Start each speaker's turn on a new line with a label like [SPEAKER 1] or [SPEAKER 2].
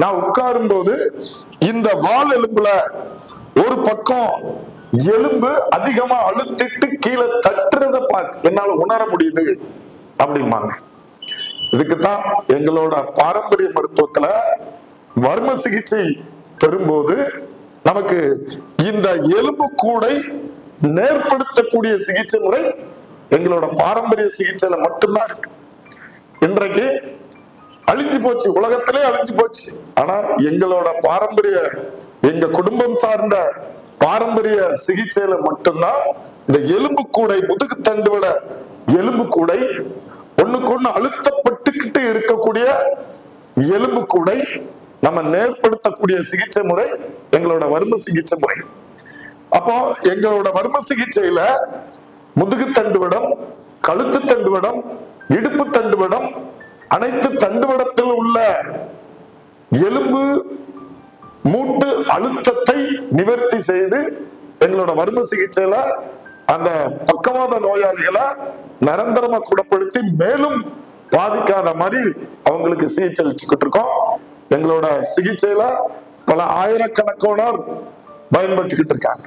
[SPEAKER 1] நான் உட்காரும் போது இந்த வால் எலும்புல ஒரு பக்கம் எலும்பு அதிகமா அழுத்திட்டு கீழே தட்டுறத பார்க்க என்னால உணர முடியுது அப்படிம்பாங்க. இதுக்குத்தான் எங்களோட பாரம்பரிய மருத்துவத்துல வர்ம சிகிச்சை பெறும்போது நமக்கு இந்த எலும்பு கூடை நேர்படுத்தக்கூடிய சிகிச்சை முறை எங்களோட பாரம்பரிய சிகிச்சையில மட்டும்தான் இருக்கு. இன்றைக்கு அழிஞ்சு போச்சு உலகத்திலே அழிஞ்சு போச்சு ஆனா எங்களோட பாரம்பரிய எங்க குடும்பம் சார்ந்த பாரம்பரிய சிகிச்சையில மட்டும்தான் இந்த எலும்பு கூடை முதுகு தண்டு விட எலும்பு கூடை ஒண்ணுக்கு ஒண்ணு அழுத்தப்பட்டுக்கிட்டு இருக்கக்கூடிய எலும்பு கூடை நம்ம நேர்படுத்தக்கூடிய சிகிச்சை முறை எங்களோட வர்ம சிகிச்சை முறை. அப்போ எங்களோட வர்ம சிகிச்சையில முதுகு தண்டுவிடம் கழுத்து தண்டுவடம் இடுப்பு தண்டுவடம் அனைத்து தண்டுவடத்தில் உள்ள எலும்பு மூட்டு அழுத்தத்தை நிவர்த்தி செய்து எங்களோட வறுமை சிகிச்சையில அந்த பக்கவாத நோயாளிகளை நிரந்தரமா குணப்படுத்தி மேலும் பாதிக்காத மாதிரி அவங்களுக்கு சிகிச்சை அளிச்சுக்கிட்டு இருக்கோம். எங்களோட சிகிச்சையில பல ஆயிரக்கணக்கானோர் பயன்பட்டுக்கிட்டு இருக்காங்க.